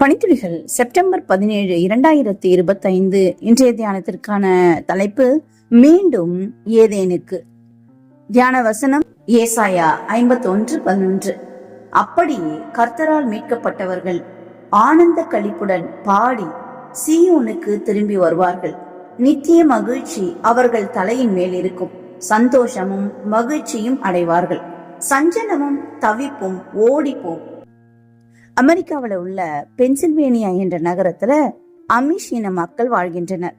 பணித்துளிகள் September பதினேழு இரண்டாயிரத்தி இருபத்தி ஐந்து இன்றைய தியானத்திற்கான தலைப்பு மீண்டும் ஏதேனுக்கு. தியான வசனம் ஏசாயா ஐம்பத்தி ஒன்று பதினொன்று. அப்படியே கர்த்தரால் மீட்கப்பட்டவர்கள் ஆனந்த கழிப்புடன் பாடி சீயோனுக்கு திரும்பி வருவார்கள். நித்திய மகிழ்ச்சி அவர்கள் தலையின் மேல் இருக்கும். சந்தோஷமும் மகிழ்ச்சியும் அடைவார்கள். சஞ்சலமும் தவிப்பும் ஓடிப்போம். அமெரிக்காவில் உள்ள பென்சில்வேனியா என்ற நகரத்துல அமிஷ் இன மக்கள் வாழ்கின்றனர்.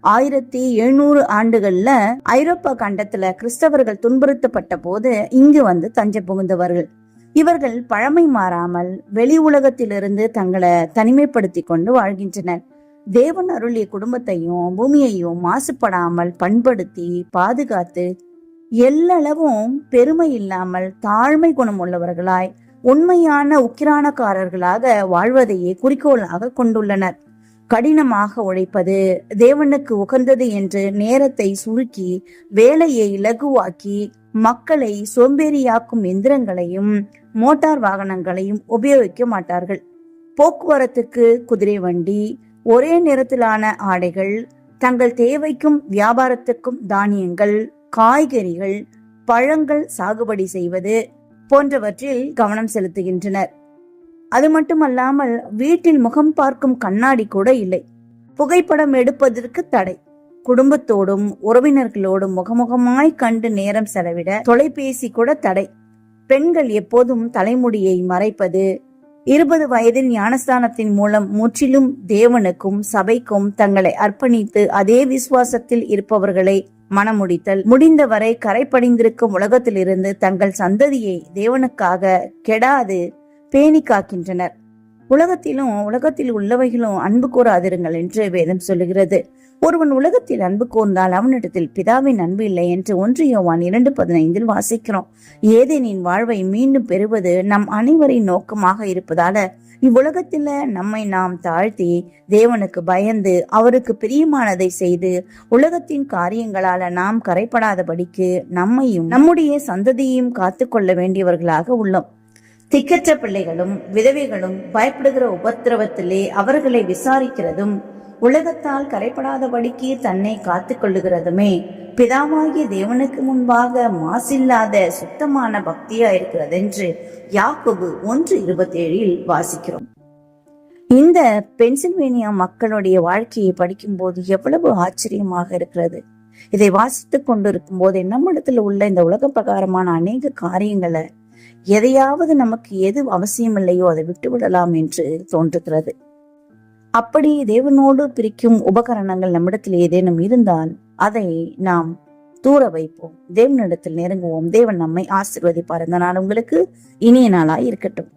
ஆயிரத்தி எழுநூறு ஆண்டுகள்ல ஐரோப்பா கண்டத்துல கிறிஸ்தவர்கள் துன்புறுத்தப்பட்ட போது இங்கு வந்து தஞ்சை புகுந்தவர்கள். இவர்கள் பழமை மாறாமல் வெளி உலகத்திலிருந்து தங்களை தனிமைப்படுத்தி கொண்டு வாழ்கின்றனர். தேவன் அருளிய குடும்பத்தையும் பூமியையும் மாசுபடாமல் பண்படுத்தி பாதுகாத்து எல்லளவும் பெருமை இல்லாமல் தாழ்மை குணம் உள்ளவர்களாய் உண்மையான உக்கிரானக்காரர்களாக வாழ்வதையே குறிக்கோளாக கொண்டுள்ளனர். கடினமாக உழைப்பது தேவனுக்கு உகந்தது என்று நேரத்தை சுருக்கி வேலையை இலகுவாக்கி மக்களை சோம்பேறியாக்கும் எந்திரங்களையும் மோட்டார் வாகனங்களையும் உபயோகிக்க மாட்டார்கள். போக்குவரத்துக்கு குதிரை வண்டி ஒரே நிறத்திலான ஆடைகள் தங்கள் தேவைக்கும் வியாபாரத்துக்கும் தானியங்கள் காய்கறிகள் பழங்கள் சாகுபடி செய்வது போன்றவற்றில் கவனம் செலுத்துகின்றனர். அது மட்டுமல்லாமல் வீட்டில் முகம் பார்க்கும் கண்ணாடி கூட இல்லை. புகைப்படம் எடுப்பதற்கு தடை. குடும்பத்தோடும் உறவினர்களோடும் முகமுகமாய் கண்டு நேரம் செலவிட தொலைபேசி கூட தடை. பெண்கள் எப்போதும் தலைமுடியை மறைப்பது இருபது வயதில் ஞானஸ்தானத்தின் மூலம் முற்றிலும் தேவனுக்கும் சபைக்கும் தங்களை அர்ப்பணித்து அதே விசுவாசத்தில் இருப்பவர்களை மனமுடித்தல். முடிந்தவரை கரைப்படிந்திருக்கும் உலகத்திலிருந்து தங்கள் சந்ததியை தேவனுக்காக கெடாது பேணி காக்கின்றனர் உலகத்திலும் உலகத்தில் உள்ளவைகளும் அன்பு கூறாதிருங்கள் என்று வேதம் சொல்லுகிறது. ஒருவன் உலகத்தில் அன்பு கூர்ந்தால் அவனிடத்தில் பிதாவின் அன்பு இல்லை என்று ஒன்று யோவான் இரண்டு பதினைந்தில் வாசிக்கிறோம். ஏதேனின் வாழ்வை மீண்டும் பெறுவது நம் அனைவரின் நோக்கமாக இருப்பதால இவ்வுலகத்தில நம்மை நாம் தாழ்த்தி தேவனுக்கு பயந்து அவருக்கு பிரியமானதை செய்து உலகத்தின் காரியங்களால நாம் கரைப்படாதபடிக்கு நம்மையும் நம்முடைய சந்ததியையும் காத்து கொள்ள வேண்டியவர்களாக உள்ளோம். திக்கற்ற பிள்ளைகளும் விதவைகளும் பயப்படுகிற உபத்திரவத்திலே அவர்களை விசாரிக்கிறதும் உலகத்தால் கரைப்படாதபடிக்கு தன்னை காத்து கொள்ளுகிறதுமே பிதாவாகிய தேவனுக்கு முன்பாக மாசில்லாத சுத்தமான பக்தியா இருக்கிறது என்று யாக்கோபு ஒன்று இருபத்தி ஏழில் வாசிக்கிறோம். இந்த பென்சில்வேனியா மக்களுடைய வாழ்க்கையை படிக்கும்போது எவ்வளவு ஆச்சரியமாக இருக்கிறது. இதை வாசித்துக் கொண்டிருக்கும் போது நம்மிடத்துல உள்ள இந்த உலக பிரகாரமான அநேக காரியங்களை எதையாவது நமக்கு எது அவசியம் இல்லையோ அதை விட்டுவிடலாம் என்று தோன்றுகிறது. அப்படி தேவனோடு பிரிக்கும் உபகரணங்கள் நம்மிடத்தில் ஏதேனும் இருந்தால் அதை நாம் தூர வைப்போம். தேவனிடத்தில் நெருங்குவோம். தேவன் நம்மை ஆசிர்வதிப்பார். இந்த நாள் உங்களுக்கு இனிய நாளாய் இருக்கட்டும்.